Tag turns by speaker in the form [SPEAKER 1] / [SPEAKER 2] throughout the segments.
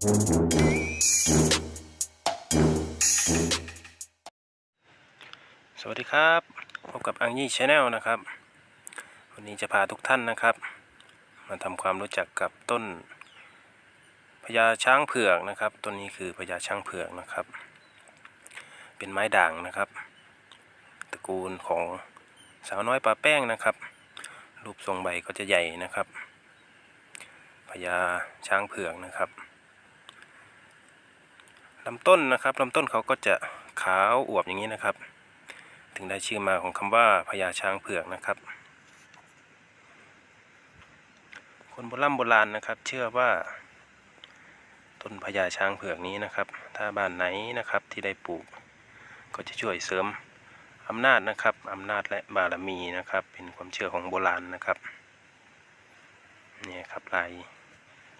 [SPEAKER 1] สวัสดีครับ พบกับอังยี่ชาแนลนะครับ วันนี้จะพาทุกท่านนะครับ มาทำความรู้จักกับต้นพญาช้างเผือกนะครับ ต้นนี้คือพญาช้างเผือกนะครับ เป็นไม้ด่างนะครับ ตระกูลของสาวน้อยปลาแป้งนะครับ รูปทรงใบก็จะใหญ่นะครับพญาช้างเผือกนะครับ ลำต้นนะครับลำต้นเขาก็จะขาวอวบอย่างนี้นะครับ ถึงได้ชื่อมาของคำว่าพญาช้างเผือกนะครับ คนโบราณโบราณนะครับ เชื่อว่าต้นพญาช้างเผือกนี้นะครับ ถ้าบ้านไหนนะครับที่ได้ปลูก ก็จะช่วยเสริมอำนาจนะครับอำนาจและบารมีนะครับ เป็นความเชื่อของโบราณนะครับนี่ครับลาย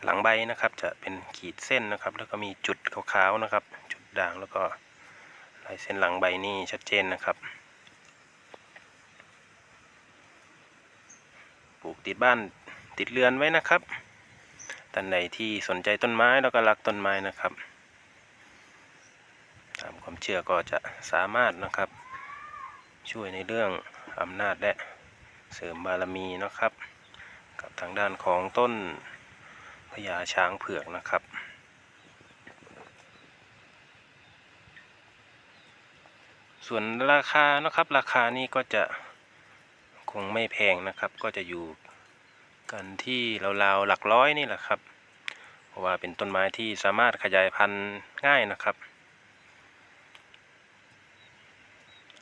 [SPEAKER 1] หลังใบนะครับ จะเป็นขีดเส้นนะครับ แล้วก็มีจุดขาวๆนะครับ จุดด่างแล้วก็ลายเส้นหลังใบนี่ชัดเจนนะครับปลูกติดบ้านติดเรือนไว้นะครับท่านใดที่สนใจต้นไม้แล้วก็รักต้นไม้นะครับ ตามความเชื่อก็จะสามารถนะครับ ช่วยในเรื่องอำนาจและเสริมบารมีนะครับ กับทางด้านของต้น ญาช้างเผือกนะครับ ส่วนราคานะครับ ราคานี้ก็จะคงไม่แพงนะครับ ก็จะอยู่กันที่ราวๆหลักร้อยนี่แหละครับ เพราะว่าเป็นต้นไม้ที่สามารถขยายพันธุ์ง่ายนะครับ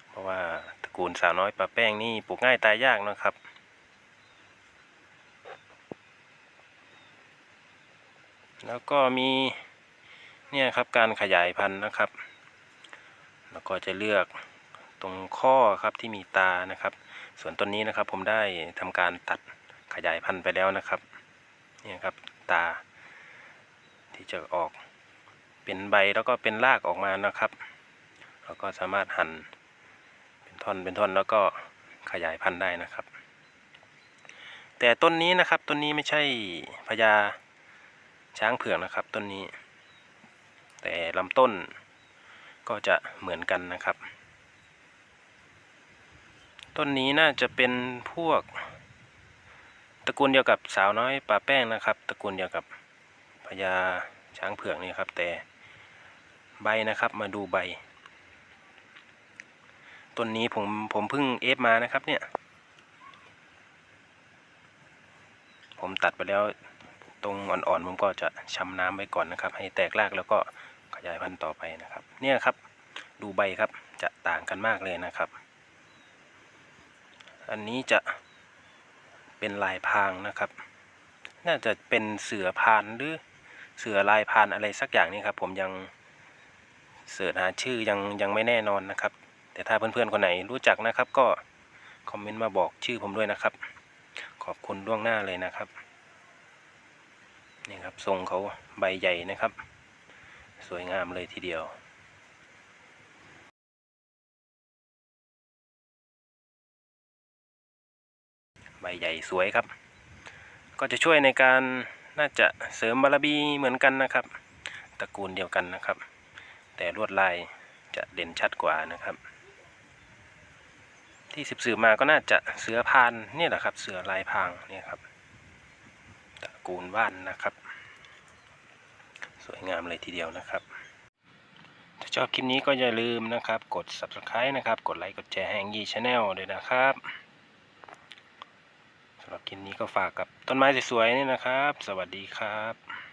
[SPEAKER 1] เพราะว่าตระกูลสาวน้อยปลาแป้งนี่ปลูกง่ายตายยากนะครับ แล้วก็มีเนี่ยครับการขยายพันธุ์นะครับ แล้วก็จะเลือกตรงข้อครับที่มีตานะครับ ส่วนต้นนี้นะครับผมได้ทำการตัดขยายพันธุ์ไปแล้วนะครับเนี่ยครับตา ที่จะออกเป็นใบแล้วก็เป็นรากออกมานะครับแล้วก็สามารถหั่นเป็นท่อนเป็นท่อนแล้วก็ขยายพันธุ์ได้นะครับ แต่ต้นนี้นะครับต้นนี้ไม่ใช่พญา ช้างเผือกนะครับต้นนี้ แต่ลำต้นก็จะเหมือนกันนะครับ ต้นนี้น่าจะเป็นพวก ตระกูลเดียวกับสาวน้อยป่าแป้งนะครับ ตระกูลเดียวกับพญาช้างเผือกนี่ครับ แต่ใบนะครับมาดูใบต้นนี้ผมผมเพิ่งเอฟมานะครับเนี่ย ผมตัดไปแล้ว ตรงอ่อนๆผมก็จะชำน้ำไว้ก่อนนะครับ ให้แตกรากแล้วก็ขยายพันธุ์ต่อไปนะครับ เนี่ยครับดูใบครับจะต่างกันมากเลยนะครับ อันนี้จะเป็นลายพรางนะครับ น่าจะเป็นเสือพานหรือเสือลายพานอะไรสักอย่างนี้ครับ ผมยังเสิร์ชหาชื่อยังยังไม่แน่นอนนะครับ แต่ถ้าเพื่อนๆคนไหนรู้จักนะครับ ก็คอมเมนต์มาบอกชื่อผมด้วยนะครับ ขอบคุณล่วงหน้าเลยนะครับ นี่ครับทรงเขาใบใหญ่นะครับ สวยงามเลยทีเดียวใบใหญ่สวยครับ ก็จะช่วยในการน่าจะเสริมบารมีเหมือนกันนะครับ ตระกูลเดียวกันนะครับ แต่ลวดลายจะเด่นชัดกว่านะครับ ที่สืบสืบมาก็น่าจะเสือพานนี่แหละครับ เสือลายพางนี่ครับ กูลว่านนะครับ สวยงามเลยทีเดียวนะครับ ถ้าชอบคลิปนี้ก็อย่าลืมนะครับ กด subscribe นะครับ กดไลค์กดแชร์แห่งยี่ชาแนลด้วยนะครับสำหรับคลิปนี้ก็ฝากกับต้นไม้สวยๆนี่นะครับ สวัสดีครับ